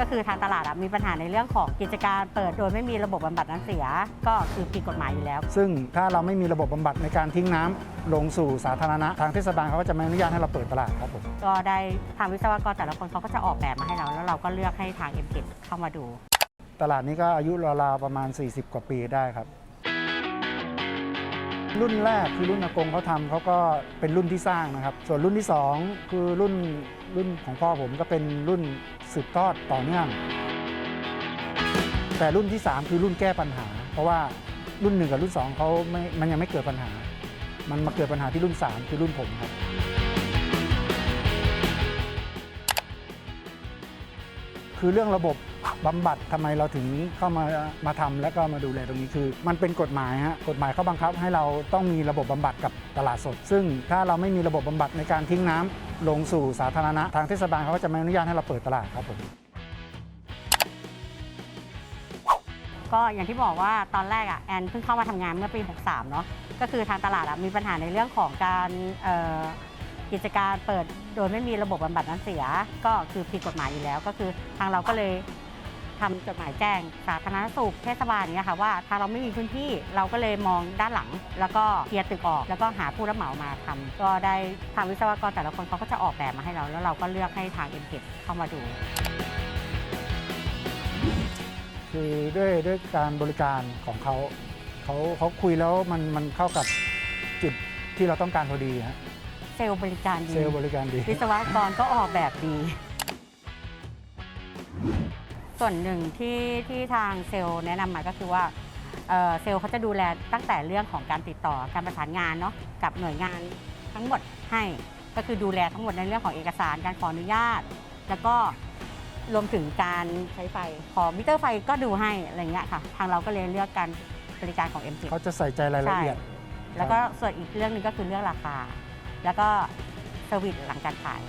ก็คือทางตลาดอะมีปัญหาในเรื่องของกิจการเปิดโดยไม่มีระบบบำบัดน้ำเสีย ก็คือผิดกฎหมายอยู่แล้ว ซึ่งถ้าเราไม่มีระบบบำบัดในการทิ้งน้ำลงสู่สาธารณะทางเทศบาลเขาก็จะไม่อนุญาตให้เราเปิดตลาดครับผมก็ได้ทางวิศวกรแต่ละคนเขาก็จะออกแบบมาให้เรา แล้วเราก็เลือกให้ทางเอ็มเเข้ามาดู ตลาดนี้ก็อายุราวๆประมาณ 40 กว่าปีได้ครับรุ่นแรกคือรุ่นอากงเขาทำเขาก็เป็นรุ่นที่สร้างนะครับ ส่วนรุ่นที่ 2 คือรุ่นรุ่นของพ่อผมก็เป็นรุ่น สืบทอดต่อเนื่อง แต่รุ่นที่ 3 คือรุ่นแก้ปัญหา เพราะว่ารุ่น1กับรุ่น2เขาไม่มันยังไม่เกิดปัญหา มันมาเกิดปัญหาที่รุ่น 3 คือรุ่นผมครับคือเรื่องระบบ บำบัดทำไมเราถึงเข้ามามาทำแล้วก็มาดูแลตรงนี้คือ มันเป็นกฎหมายฮะกฎหมายเขาบังคับให้เราต้องมีระบบบำบัดกับตลาดสด ซึ่งถ้าเราไม่มีระบบบำบัดในการทิ้งน้ำลงสู่สาธารณะทางเทศบาลเขาก็จะไม่อนุญาตให้เราเปิดตลาดครับผมก็อย่างที่บอกว่าตอนแรกอะแอนเพิ่งเข้ามาทำงานเมื่อปี 63 เนาะก็คือทางตลาดอะมีปัญหาในเรื่องของการกิจการเปิดโดยไม่มีระบบบำบัดน้ำเสีย ก็คือผิดกฎหมายอยู่แล้ว ก็คือทางเราก็เลย ทำจดหมายแจ้ง สาธารณสุขเทศบาลเนี้ยค่ะว่าทางเราไม่มีพื้นที่เราก็เลยมองด้านหลัง แล้วก็เคลียร์ตึกออก แล้วก็หาผู้รับเหมามาทำก็ได้ทางวิศวกรแต่ละคนเขาก็จะออกแบบมาให้เรา แล้วเราก็เลือกให้ทางเอ็มเข้ามาดูคือด้วยด้วยการบริการของเขาเขาเขาคุยแล้วมันมันเข้ากับจุดที่เราต้องการพอดีฮะเซลล์บริการดีเซลล์บริการดีวิศวกรก็ออกแบบดี ส่วนหนึ่งที่ที่ทางเซลล์แนะนำมาก็คือว่าเอ่อเซลล์เขาจะดูแลตั้งแต่เรื่องของการติดต่อการประสานงานเนาะกับหน่วยงานทั้งหมดให้ก็คือดูแลทั้งหมดในเรื่องของเอกสารการขออนุญาต แล้วก็รวมถึงการใช้ไฟขอมิเตอร์ไฟก็ดูให้อะไรเงี้ยค่ะ ทางเราก็เลยเลือกการบริการของ m เขาจะใส่ใจรายละเอียดแล้วก็ส่วนอีกเรื่องหนึงก็คือเรื่องราคา แล้วก็เซอร์วิสหลังการขาย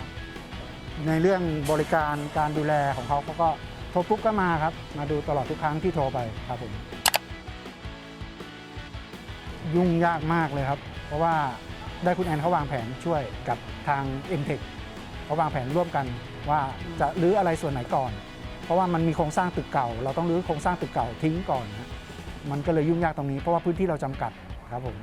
ในเรื่องบริการการดูแลของเขาเขาก็ โทรปุ๊บก็มาครับ มาดูตลอดทุกครั้งที่โทรไปครับผม ยุ่งยากมากเลยครับ เพราะว่าได้คุณแอนเขาวางแผนช่วยกับทาง m t e c h เขาวางแผนร่วมกันว่าจะรื้ออะไรส่วนไหนก่อน เพราะว่ามันมีโครงสร้างตึกเก่า เราต้องรื้อโครงสร้างตึกเก่าทิ้งก่อนนะมันก็เลยยุ่งยากตรงนี้เพราะว่าพื้นที่เราจำกัดครับผม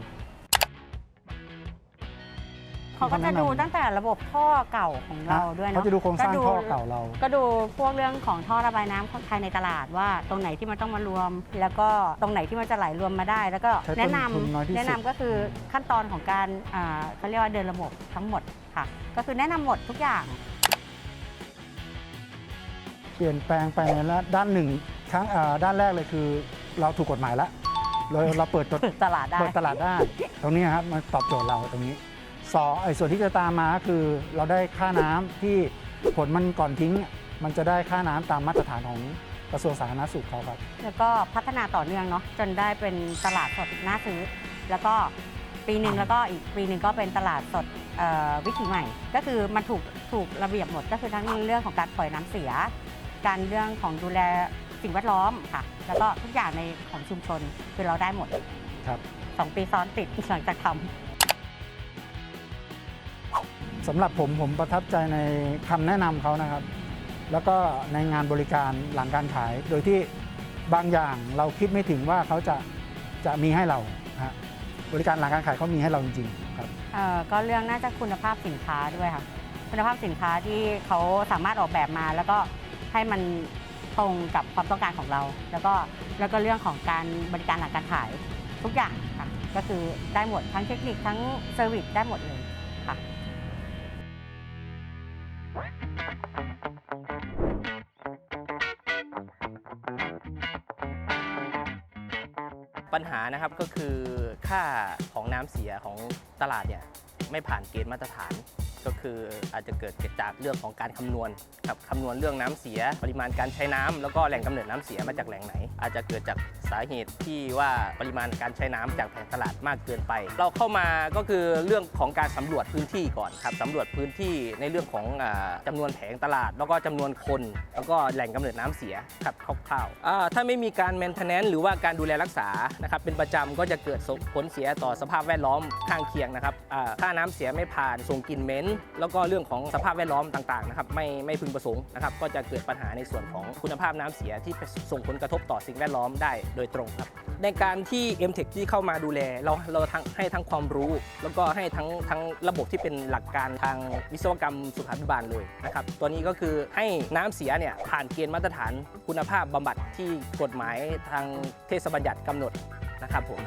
เขาก็จะดูตั้งแต่ระบบท่อเก่าของเราด้วยเนาะเขาจะดูโครงสร้างท่อเก่าเรา ก็ดูพวกเรื่องของท่อระบายน้ำภายในตลาดว่าตรงไหนที่มันต้องมารวม แล้วก็ตรงไหนที่มันจะไหลรวมมาได้ แล้วก็ใช้ต้นแนะนทุนน้อยที่สุดำแนะนำก็คือขั้นตอนของการอ่าเขาเรียกว่าเดินระบบทั้งหมดค่ะ ก็คือแนะนำหมดทุกอย่าง เปลี่ยนแปลงไปแล้วด้านหนึ่งครั้งอ่าด้านแรกเลยคือ เราถูกกฎหมายแล้วเราเราเปิดตตลาดได้เปิดตลาดได้ ตรงนี้ครับมันตอบโจทย์เราตรงนี้ สองไอ้ส่วนที่จะตามมาก็คือเราได้ค่าน้ำที่ผลมันก่อนทิ้ง มันจะได้ค่าน้ำตามมาตรฐานของกระทรวงสาธารณสุขเขาครับแล้วก็พัฒนาต่อเนื่องเนาะจนได้เป็นตลาดสดน่าซื้อ แล้วก็ปีหนึ่งแล้วก็อีกปีหนึ่งก็เป็นตลาดสดเอ่อวิถีใหม่ ก็คือมันถูกถูกระเบียบหมดก็คือทั้งเรื่องของการปล่อยน้ำเสีย การเรื่องของดูแลสิ่งแวดล้อมค่ะ แล้วก็ทุกอย่างในของชุมชนคือเราได้หมดครับสองปีซ้อนติดหลังจากทำ สำหรับผมผมประทับใจในคำแนะนำเขานะครับ แล้วก็ในงานบริการหลังการขาย โดยที่บางอย่างเราคิดไม่ถึงว่าเขาจะจะมีให้เราฮะบริการหลังการขายเขามีให้เราจริงๆครับเอ่อก็เรื่องน่าจะคุณภาพสินค้าด้วยค่ะ คุณภาพสินค้าที่เขาสามารถออกแบบมา แล้วก็ให้มันตรงกับความต้องการของเรา แล้วก็แล้วก็เรื่องของการบริการหลังการขายทุกอย่างค่ะ ก็คือได้หมดทั้งเทคนิคทั้งเซอร์วิสได้หมดเลยค่ะ ปัญหานะครับก็คือค่าของน้ำเสียของตลาดเนี่ยไม่ผ่านเกณฑ์มาตรฐาน ก็คืออาจจะเกิดจากเรื่องของการคำนวณครับคำนวณเรื่องน้ำเสีย ปริมาณการใช้น้ำแล้วก็แหล่งกำเนิดน้ำเสียมาจากแหล่งไหน อาจจะเกิดจากสาเหตุที่ว่าปริมาณการใช้น้ำจากแผงตลาดมากเกินไป เราเข้ามาก็คือเรื่องของการสำรวจพื้นที่ก่อนครับสำรวจพื้นที่ในเรื่องของอาจำนวนแผงตลาด แล้วก็จำนวนคน แล้วก็แหล่งกำเนิดน้ำเสียครับคร่าวๆถ้าไม่มีการ maintenance หรือว่าการดูแลรักษานะครับเป็นประจำก็จะเกิดผลเสียต่อสภาพแวดล้อมข้างเคียงนะครับอ่าถ้าน้ำเสียไม่ผ่านส่งกลิ่นเหม็นแล้วก็เรื่องของสภาพแวดล้อมต่างๆนะครับไม่ไม่พึงประสงค์นะครับก็จะเกิดปัญหาในส่วนของคุณภาพน้ำเสียที่ส่งผลกระทบต่อสิ่งแวดล้อมได้โดยตรงครับในการที่ m t e c h ที่เข้ามาดูแล เราเราทั้งให้ทั้งความรู้ แล้วก็ให้ทั้งทั้งระบบที่เป็นหลักการทางวิศวกรรมสุขาภิบาลเลยนะครับตัวนี้ก็คือให้น้ำเสียเนี่ยผ่านเกณฑ์มาตรฐานคุณภาพบำบัดที่กฎหมายทางเทศบัญญัติกำหนดนะครับผม